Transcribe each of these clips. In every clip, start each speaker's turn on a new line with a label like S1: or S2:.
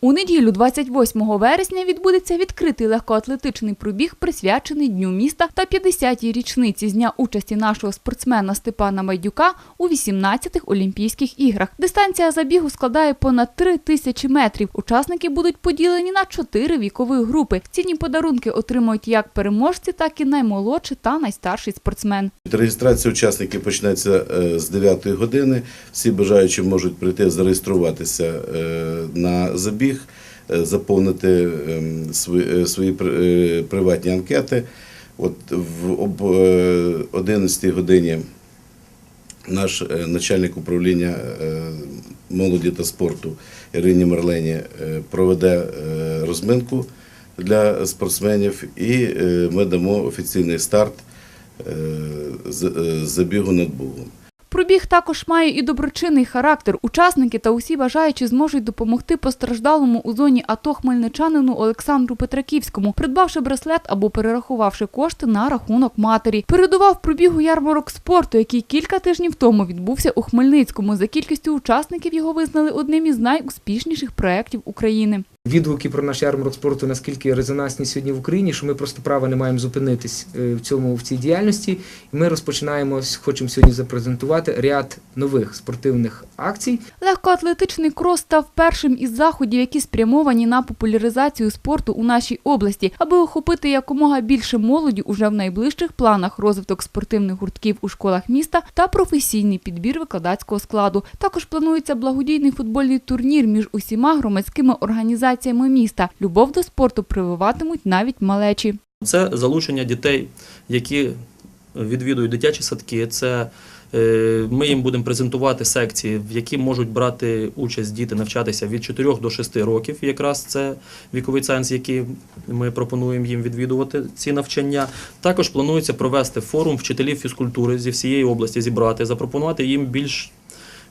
S1: У неділю, 28 вересня, відбудеться відкритий легкоатлетичний пробіг, присвячений Дню міста та 50-й річниці з дня участі нашого спортсмена Степана Майдюка у 18-х Олімпійських іграх. Дистанція забігу складає понад 3 тисячі метрів. Учасники будуть поділені на чотири вікові групи. Цінні подарунки отримують як переможці, так і наймолодший та найстарший спортсмен.
S2: Реєстрація учасників почнеться е, з 9 години. Всі бажаючі можуть прийти зареєструватися е, на забіг, е, заповнити ем, свої, е, е, приватні анкети. От в об е, 11 годині наш начальник управління молоді та спорту Ірині Мерлені проведе розминку для спортсменів, і ми дамо офіційний старт забігу над Бугом.
S1: Пробіг також має і доброчинний характер. Учасники та усі бажаючі зможуть допомогти постраждалому у зоні АТО хмельничанину Олександру Петраківському, придбавши браслет або перерахувавши кошти на рахунок матері. Передував пробігу ярмарок спорту, який кілька тижнів тому відбувся у Хмельницькому. За кількістю учасників його визнали одним із найуспішніших проєктів України.
S3: Відгуки про наш ярмарок спорту наскільки резонансні сьогодні в Україні, що ми просто права не маємо зупинитись е, в цьому в цій діяльності. І ми розпочинаємо, хочемо сьогодні запрезентувати ряд нових спортивних акцій.
S1: Легкоатлетичний крос став першим із заходів, які спрямовані на популяризацію спорту у нашій області, аби охопити якомога більше молоді уже в найближчих планах розвиток спортивних гуртків у школах міста та професійний підбір викладацького складу. Також планується благодійний футбольний турнір між усіма громадськими організаціями міста. Любов до спорту прививатимуть навіть малечі.
S4: Це залучення дітей, які відвідують дитячі садки. Це е, ми їм будемо презентувати секції, в які можуть брати участь діти, навчатися від 4 до 6 років. Якраз це віковий ценз, який ми пропонуємо їм відвідувати ці навчання. Також планується провести форум вчителів фізкультури зі всієї області, зібрати, запропонувати їм більш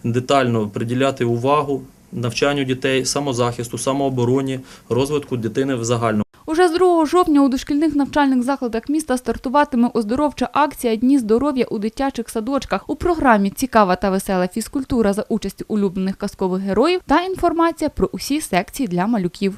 S4: детально приділяти увагу навчанню дітей, самозахисту, самообороні, розвитку дитини в загальному.
S1: Уже з 2 жовтня у дошкільних навчальних закладах міста стартуватиме оздоровча акція Дні здоров'я у дитячих садочках. У програмі цікава та весела фізкультура за участю улюблених казкових героїв та інформація про усі секції для малюків.